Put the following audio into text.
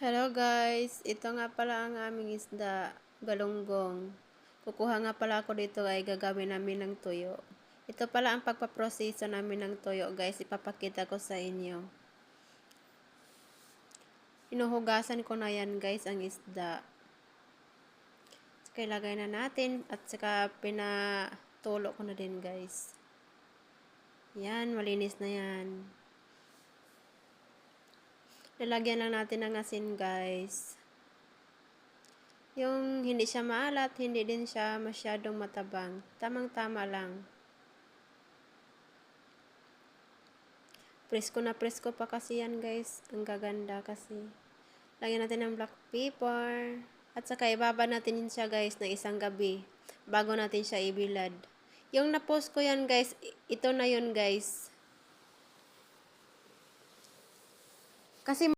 Hello guys, ito nga pala ang aming isda, galunggong. Kukuha nga pala ako dito ay gagawin namin ng tuyo. Ito pala ang pagpaproseso namin ng tuyo guys, ipapakita ko sa inyo. Inuhugasan ko na yan guys ang isda. Saka ilagay na natin at saka pinatulo ko na din guys. Yan, malinis na yan. Lalagyan lang natin ng asin, guys. Yung hindi siya maalat, hindi din siya masyadong matabang. Tamang-tama lang. Presko na presko pa kasi yan, guys. Ang gaganda kasi. Lagyan natin ng black pepper. At saka ibaba natin yun siya, guys, ng isang gabi. Bago natin siya ibilad. Yung na-post ko yan, guys, ito na yun, guys. Kasi